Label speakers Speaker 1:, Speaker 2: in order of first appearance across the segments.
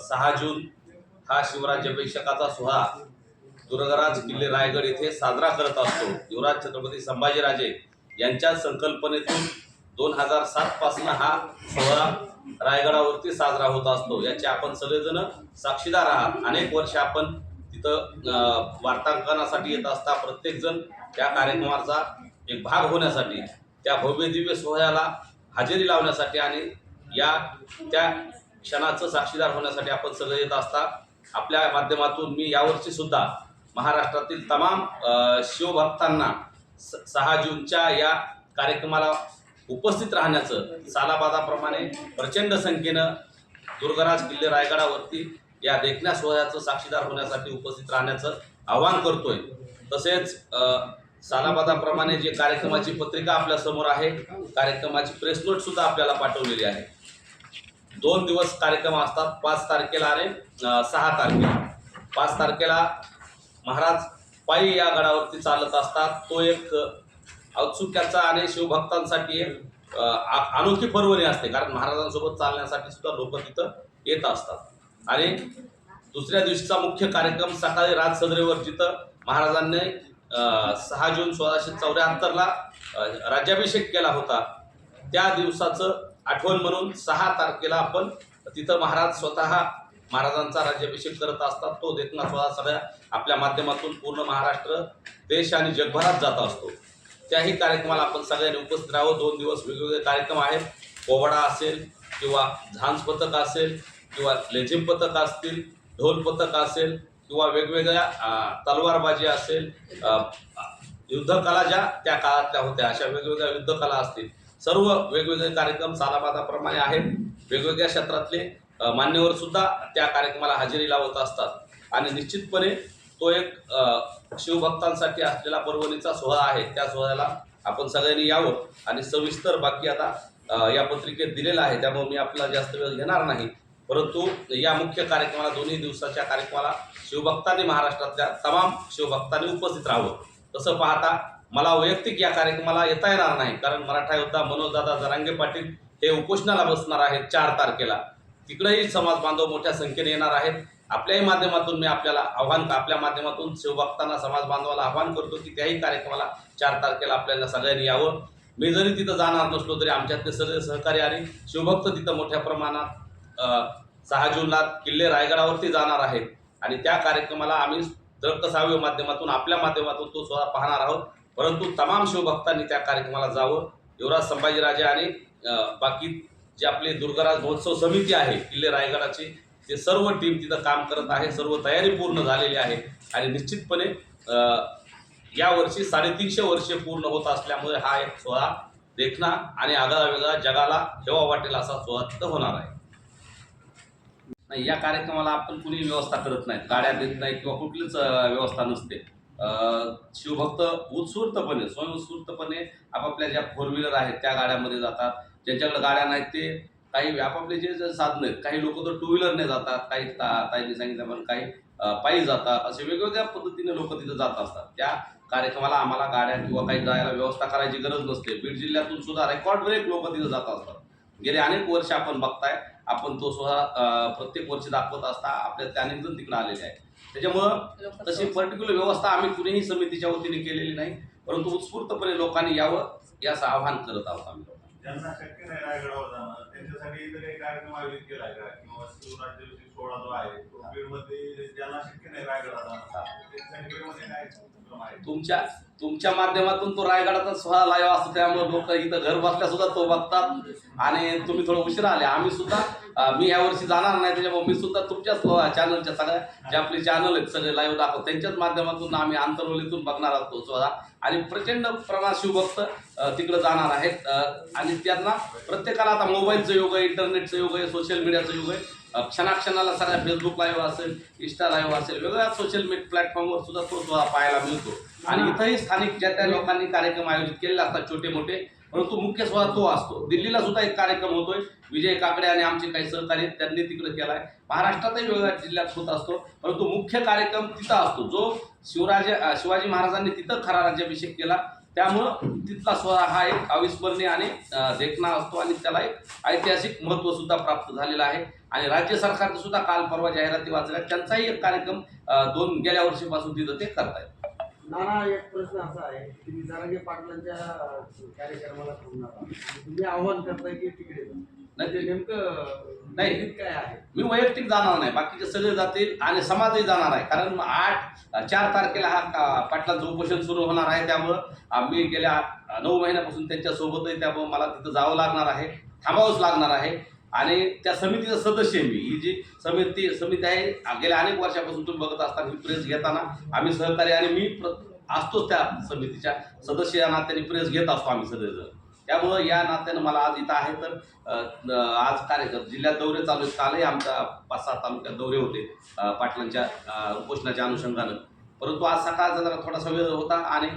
Speaker 1: सहा जून हा शिवराज्याभिषेकाचा सोहळा दुर्गराज किल्ले रायगड येथे साजरा करत असतो. युवराज छत्रपती संभाजीराजे यांच्या संकल्पनेतून दोन हजार सातपासून हा सोहळा रायगडावरती साजरा होत असतो. याचे आपण सगळेजण साक्षीदार आहात. अनेक वर्ष आपण तिथं वार्तांकनासाठी येत असता. प्रत्येकजण त्या कार्यक्रमाचा एक भाग होण्यासाठी त्या भव्य दिव्य सोहळ्याला हजेरी लावण्यासाठी आणि या त्या क्षणाचं साक्षीदार होण्यासाठी आपण सगळे येत असता. आपल्या माध्यमातून मी यावर्षी सुद्धा महाराष्ट्रातील तमाम शिवभक्तांना स सहा जूनच्या या कार्यक्रमाला उपस्थित राहण्याचं सालाबादाप्रमाणे प्रचंड संख्येनं दुर्गराज किल्ले रायगडावरती या देखण्या सोहळ्याचं साक्षीदार होण्यासाठी उपस्थित राहण्याचं आवाहन करतोय. तसेच सालाबादाप्रमाणे जे कार्यक्रमाची पत्रिका आपल्यासमोर आहे कार्यक्रमाची प्रेस नोट सुद्धा आपल्याला पाठवलेली आहे. दोन दिवस कार्यक्रम असतात. पाच तारखेला आणि सहा तारखेला. पाच तारखेला महाराज पायी या गडावरती चालत असतात. तो एक औत्सुक्याचा आणि शिवभक्तांसाठी एक आ- अनोखी पर्वणी असते. कारण महाराजांसोबत चालण्यासाठी सुद्धा लोक तिथं येत असतात. आणि दुसऱ्या दिवशीचा मुख्य कार्यक्रम सकाळी राजसदरेवर जिथं महाराजांनी सहा जून सोळाशे चौऱ्याहत्तरला राज्याभिषेक केला होता. त्या दिवसाचं आठवण म्हणून सहा तारखेला आपण तिथं महाराज स्वतः महाराजांचा राज्याभिषेक करत असतात. तो देखना स्वतः सगळ्या आपल्या माध्यमातून पूर्ण महाराष्ट्र देश आणि जगभरात जात असतो. त्याही कार्यक्रमाला आपण सगळ्यांनी उपस्थित राहावं. दोन दिवस वेगवेगळे कार्यक्रम आहेत. पोवाडा असेल किंवा झांज पथक असेल किंवा लेझिम पथक असतील ढोल पथक असेल किंवा वेगवेगळ्या तलवारबाजी असेल युद्धकला ज्या त्या काळातल्या होत्या अशा वेगवेगळ्या युद्धकला असतील सर्व वेगवेगळे कार्यक्रम सालाबादाप्रमाणे आहेत. वेगवेगळ्या क्षेत्रातले मान्यवर सुद्धा त्या कार्यक्रमाला हजेरी लावत असतात. आणि निश्चितपणे तो एक शिवभक्तांसाठी असलेला पर्वणीचा सोहळा आहे. त्या सोहळ्याला आपण सगळ्यांनी यावं आणि सविस्तर बाकी आता या पत्रिकेत दिलेला आहे. त्यामुळे मी आपला जास्त वेळ घेणार नाही. परंतु या मुख्य कार्यक्रमाला दोन्ही दिवसाच्या कार्यक्रमाला शिवभक्तांनी महाराष्ट्रातल्या तमाम शिवभक्तांनी उपस्थित राहावं. तसं पाहता मला वैयक्तिक या कार्यक्रमाला येता येणार नाही कारण मराठा योद्धा मनोजदादा जरांगे पाटील हे उपोषणाला बसणार आहेत चार तारखेला. तिकडेही समाज बांधव मोठ्या संख्येने येणार आहेत. आपल्याही माध्यमातून मी आपल्याला आव्हान आपल्या माध्यमातून शिवभक्तांना समाज बांधवाला आव्हान करतो की त्याही कार्यक्रमाला चार तारखेला आपल्याला सगळ्यांनी यावं. मी जरी तिथं जाणार नसलो तरी आमच्यातले सगळे सहकारी आणि शिवभक्त तिथं मोठ्या प्रमाणात सहा जूनला किल्ले रायगडावरती जाणार आहेत. आणि त्या कार्यक्रमाला आम्ही द्रक्कसावी माध्यमातून आपल्या माध्यमातून तो स्वतः पाहणार आहोत. परंतु तमाम शिवभक्तांनी त्या कार्यक्रमाला जावं. युवराज संभाजीराजे आणि बाकी जे आपले दुर्गराज महोत्सव समिती आहे किल्ले रायगडाची ते सर्व टीम तिथं काम करत आहे सर्व तयारी पूर्ण झालेली आहे. आणि निश्चितपणे यावर्षी साडेतीनशे वर्षे पूर्ण होत असल्यामुळे हा एक सोहळा देखणा आणि आगळा वेगळा जगाला हेवा वाटेल असा सोहळा तिथं होणार आहे. नाही या कार्यक्रमाला आपण कुणी व्यवस्था करत नाहीत गाड्या देत नाही किंवा कुठलीच व्यवस्था नसते. शिवभक्त उत्स्फूर्तपणे स्वयंस्फूर्तपणे आपापल्या ज्या फोर व्हीलर आहेत त्या गाड्यामध्ये जातात. ज्यांच्याकडे गाड्या नाहीत ते काही आपापले जे साधनं आहेत काही लोक तर टू व्हीलरने जातात काही ता ताईने सांगितलं पण काही पायी जातात. असे वेगवेगळ्या पद्धतीने लोक तिथं जात असतात. त्या कार्यक्रमाला आम्हाला गाड्या किंवा काही जायला व्यवस्था करायची गरज नसते. बीड जिल्ह्यातून सुद्धा रेकॉर्ड ब्रेक लोक तिथं जात असतात. गेले अनेक वर्ष आपण बघताय आपण तो सुद्धा प्रत्येक वर्षी दाखवत असता आपल्या अनेक जण तिकडे आलेले आहेत त्याच्यामुळं तशी पर्टिक्युलर व्यवस्था आम्ही कुणीही समितीच्या वतीने केलेली नाही परंतु उत्स्फूर्तपणे लोकांनी यावं याचं आवाहन करत आहोत आम्ही लोकांना.
Speaker 2: त्यांच्यासाठी इतर काही कार्यक्रम आयोजित केला आहे का? किंवा शिवराज्याभिषेक सोहळा जो आहे तो बीडमध्ये ज्यांना शक्य नाही रायगडावर जाणं त्यांच्यासाठी बीडमध्ये काय उपक्रम आहे?
Speaker 1: तुमच्या तुमच्या माध्यमातून तो रायगडाचा सोहळा लाईव्ह असतो त्यामुळे लोक इथं घर बसल्या सुद्धा तो बघतात. आणि तुम्ही थोडं उशिरा आले आम्ही सुद्धा अं, मी यावर्षी जाणार नाही त्याच्यामुळे मी सुद्धा तुमच्याच चॅनलच्या सगळ्या जे आपले चॅनल आहेत सगळे लाईव्ह दाखवत. त्यांच्याच माध्यमातून आम्ही आंतरवलीतून बघणार आहोत तो सोहळा. आणि प्रचंड प्रमाणात शिवभक्त अं, तिकडं जाणार आहेत अं, आणि त्यांना प्रत्येकाला आता मोबाईल मोबाईलचं युग आहे इंटरनेटचं युग आहे सोशल मीडियाचं युग आहे. क्षणाक्षणाला सगळ्या फेसबुक लाईव्ह असेल इंस्टा लाईव्ह असेल वेगवेगळ्या सोशल मीडिया प्लॅटफॉर्मवर सुद्धा तो पाहायला मिळतो. आणि इथंही स्थानिक ज्या त्या लोकांनी कार्यक्रम आयोजित केलेले असतात छोटे मोठे परंतु मुख्य सोहळा तो असतो. दिल्लीला सुद्धा एक कार्यक्रम होतोय विजय काकडे आणि आमचे काही सहकारी त्यांनी तिकडे केलाय. महाराष्ट्रातही वेगवेगळ्या जिल्ह्यात होत असतो परंतु मुख्य कार्यक्रम तिथं असतो. जो शिवराजे शिवाजी महाराजांनी तिथं खरा राज्याभिषेक केला त्यामुळं तिथला सोहळा हा एक अविस्मरणीय आणि अं, देखणा असतो आणि त्याला एक ऐतिहासिक महत्त्व सुद्धा प्राप्त झालेलं आहे. आणि राज्य सरकारनं सुद्धा काल परवा जाहिराती वाचल्या. त्यांचाही एक कार्यक्रम दोन गेल्या वर्षीपासून तिथं ते करतायत.
Speaker 3: नाना एक प्रश्न असा आहे की तुम्ही जरांगे पाटलांच्या कार्यक्रमाला थांबणार तुम्ही आव्हान करताय की तिकडे. म्हणजे नेमकं
Speaker 1: नाही.
Speaker 3: हे काय आहे?
Speaker 1: मी वैयक्तिक जाणार नाही बाकीचे सगळे जातील आणि समाजही जाणार आहे. कारण मग आठ चार तारखेला हा का- पाटलांचं उपोषण सुरू होणार आहे त्यामुळं. मी गेल्या नऊ महिन्यापासून त्यांच्यासोबतही त्यामुळं मला तिथं जावं लागणार आहे थांबावंच लागणार आहे. आणि त्या समितीचा सदस्य आहे मी. ही जी समिती समिती आहे गेल्या अनेक वर्षापासून तुम्ही बघत असताना ही प्रेस घेताना आम्ही सहकारी आणि मी प्र- असतोच त्या समितीच्या सदस्य या नात्याने प्रेस घेत असतो आम्ही सगळेजण. त्यामुळं या नात्यानं मला आज इथं आहे तर आज कार्यक्रम जिल्ह्यात दौरे चालू आहेत. कालही आमच्या पाच सहा तालुक्यात दौरे होते पाटलांच्या उपोषणाच्या अनुषंगानं. परंतु आज सकाळचा जरा थोडासा वेळ होता आणि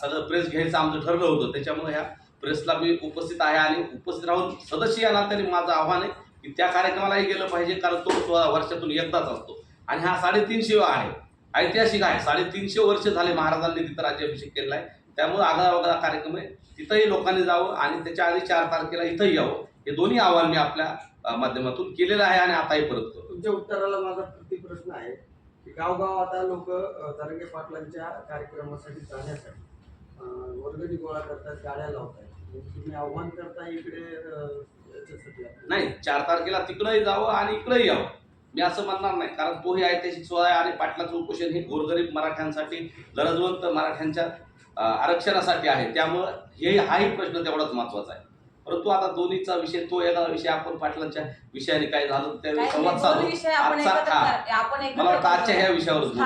Speaker 1: सगळं प्रेस घ्यायचं आमचं ठरलं होतं. त्याच्यामुळे ह्या प्रेसला मी उपस्थित आहे आणि उपस्थित राहून सदस्य या नात्याने माझं आव्हान आहे की त्या कार्यक्रमालाही गेलं पाहिजे कारण तो वर्षातून एकदाच असतो. आणि हा साडेतीनशे आहे. ऐतिहासिक आहे. साडेतीनशे वर्ष झाले महाराजांनी तिथं राज्याभिषेक केलेला आहे. त्यामुळे आगळा वगळा कार्यक्रम आहे. तिथंही लोकांनी जावं आणि त्याच्या आधी चार तारखेला इथंही यावं. हे दोन्ही आव्हान मी आपल्या माध्यमातून केलेलं आहे आणि आताही परत करतो.
Speaker 3: तुमच्या उत्तराला माझा प्रति प्रश्न आहे की गावगाव आता लोक जरांगे पाटलांच्या कार्यक्रमासाठी जाण्यासाठी वर्गणी गोळा करतात गाड्या लावतात म्हणजे तुम्ही आव्हान करता इकडे.
Speaker 1: नाही चार तारखेला तिकडंही जावं आणि इकडंही यावं. मी असं म्हणणार नाही कारण तोही ऐतिहासिक सोहळा आहे आणि पाटलाचं उपोषण हे गोरगरीब मराठ्यांसाठी गरजवंत मराठ्यांच्या आरक्षणासाठी आहे. त्यामुळं हे हाही प्रश्न तेवढाच महत्त्वाचा आहे. परंतु आता दोन्हीचा विषय तो एका विषय आपण पाटलांच्या विषयाने काय झालं त्यावेळी संवाद
Speaker 4: नाही,
Speaker 1: साधू. हा. मला वाटतं आजच्या. ह्या विषयावरच बोलतो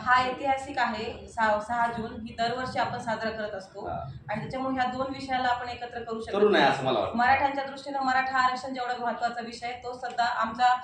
Speaker 4: हा ऐतिहासिक आहे. सहा जून ही दरवर्षी आपण साजरा करत असतो. आणि त्याच्यामुळे ह्या दोन विषयाला आपण एकत्र करू शकतो
Speaker 1: नये असं मला वाटतं.
Speaker 4: मराठ्यांच्या दृष्टीनं मराठा आरक्षण जेवढा महत्त्वाचा विषय आहे, तो सुद्धा आमचा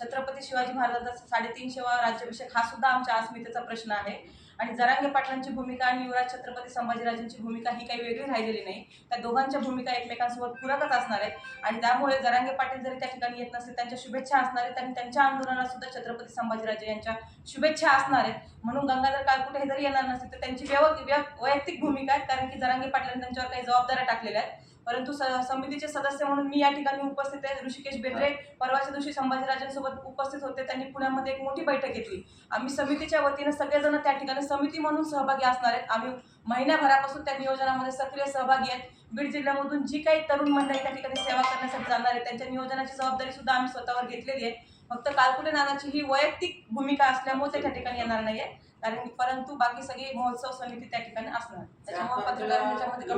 Speaker 4: छत्रपती शिवाजी महाराजांचा साडेतीनशेवा राज्याभिषेक हा सुद्धा आमच्या अस्मितेचा प्रश्न आहे. आणि जरांगे पाटलांची भूमिका आणि युवराज छत्रपती संभाजीराजांची भूमिका ही काही वेगळी राहिलेली नाही. त्या दोघांच्या भूमिका एकमेकांसोबत पूरकच असणार आहेत. आणि त्यामुळे जरांगे पाटील जरी त्या ठिकाणी येत नसेल त्यांच्या शुभेच्छा असणार आहेत. आणि त्यांच्या आंदोलनाला सुद्धा छत्रपती संभाजीराजे यांच्या शुभेच्छा असणार आहेत. म्हणून गंगाधर काळकुटे हे जरी येणार नसेल तर त्यांची व्यव- वैयक्तिक भूमिका आहे कारण की जरांगे पाटलांनी त्यांच्यावर काही जबाबदाऱ्या टाकलेल्या आहेत. परंतु समितीचे सदस्य म्हणून मी या ठिकाणी उपस्थित आहे. ऋषिकेश बेंद्रे परवाच्या दिवशी संभाजीराजांसोबत उपस्थित होते. त्यांनी पुण्यामध्ये एक मोठी बैठक घेतली. आम्ही समितीच्या वतीनं सगळेजण त्या ठिकाणी समिती म्हणून सहभागी असणार आहेत. आम्ही महिन्याभरापासून त्या नियोजनामध्ये सक्रिय सहभागी आहेत. बीड जिल्ह्यामधून जी काही तरुण मंडळी त्या ठिकाणी सेवा करण्यासाठी जाणार आहेत त्यांच्या नियोजनाची जबाबदारी सुद्धा आम्ही स्वतःवर घेतलेली आहे. फक्त कालकुटे नानाची ही वैयक्तिक भूमिका असल्यामुळे ते त्या ठिकाणी येणार नाहीये. कारण परंतु बाकी सगळी महोत्सव समिती त्या ठिकाणी असणार. त्याच्यामुळे पत्रकारांच्यामध्ये